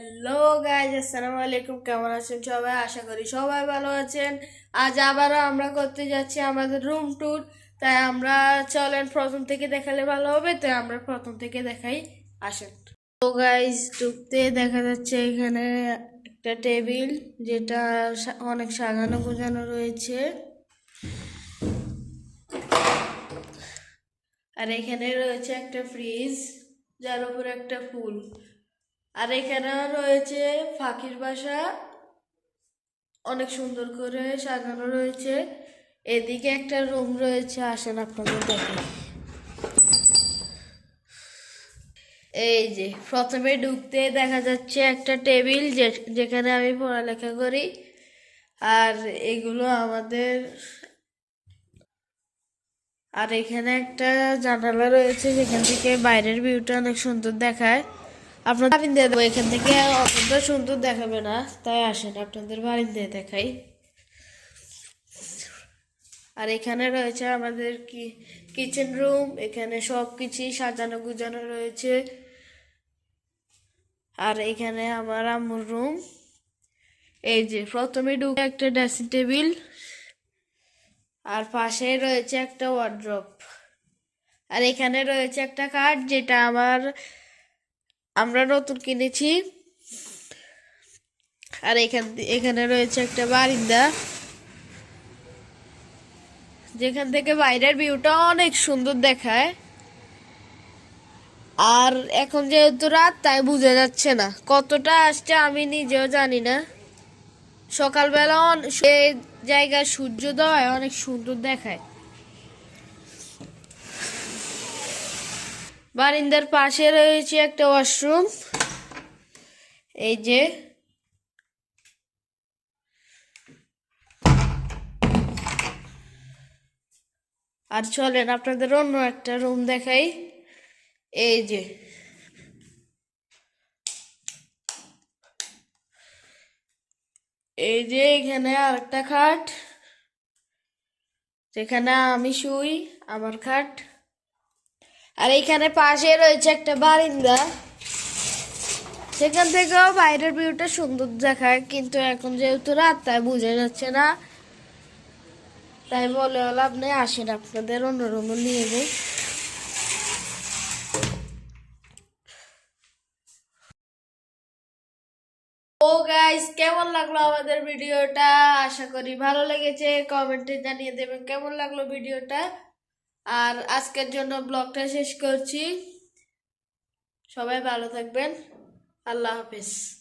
Hello guys আসসালামু আলাইকুম। কেমন আছেন সবাই? আশা করি সবাই ভালো আছেন। আজ আবারও আমরা করতে যাচ্ছি আমাদের রুম ট্যুর তাই আমরা চলেন, প্রথম থেকে দেখালে ভালো হবে। তাই আমরা প্রথম থেকে দেখাই, আসেন। তো গাইজ ঢুকতে দেখা যাচ্ছে এখানে একটা টেবিল, যেটা অনেক সাজানো গোছানো রয়েছে। আর এখানে রয়েছে একটা ফ্রিজ, যার উপরে একটা ফুল। আর এখানে রয়েছে ফাঁকির বাসা। অনেক সুন্দর করে সাজানো রয়েছে। এদিকে একটা রুম রয়েছে, আসেন আপনাদের দেখেন এই যে, প্রথমে ঢুকতে দেখা যাচ্ছে একটা টেবিল যেখানে আমি পড়ালেখা করি। আর এগুলো আমাদের আর এখানে একটা জানালা রয়েছে, যেখান থেকে বাইরের ভিউটা অনেক সুন্দর দেখায়। আপনার বারিন্দা দেবো এখান থেকে অতটা সুন্দর দেখাবে না, তাই আসেন, আপনাদের বারিন্দা দেখাই। আর এখানে রয়েছে আমাদের কি কিচেন রুম এখানে সব কিছুই সাজানো গুজানো রয়েছে। আর এখানে আমার আম্মুর রুম এই যে, প্রথমে ঢুকে একটা ড্রেসিং টেবিল আর পাশে রয়েছে একটা ওয়ার্ড্রপ আর এখানে রয়েছে একটা কার্ড যেটা আমার আমরা নতুন কিনেছি। আর এখান এখানে রয়েছে একটা বারিন্দা। যেখান থেকে বাইরের ভিউটা অনেক সুন্দর দেখায়। আর এখন যেহেতু রাত, তাই বোঝা যাচ্ছে না। কতটা আসছে আমি নিজেও জানি না। সকালবেলা সে জায়গায় সূর্যোদয় অনেক সুন্দর দেখায়। বারিন্দার পাশে রয়েছে একটা ওয়াশরুম। এই যে। আর চলেন আপনাদের অন্য একটা রুম দেখাই। এই যে। এই যে এখানে আর একটা খাট। যেখানে আমি শুই, আমার খাট। আর এইখানে পাশে রয়েছে একটা বারিন্দা। সেখান থেকেও বাইরের ভিউটা সুন্দর দেখায়, কিন্তু এখন যেহেতু রাত, তাই বোঝা যাচ্ছে না। তাই বলে লাভ নেই, আসেন আপনাদের অন্য রুমে নিয়ে যাই ও কেমন লাগল আমাদের ভিডিওটা? আশা করি ভালো লেগেছে। কমেন্টে জানিয়ে দেবেন কেমন লাগল ভিডিওটা? আর আজকের জন্য ব্লগটা শেষ করছি। সবাই ভালো থাকবেন। আল্লাহ হাফেজ।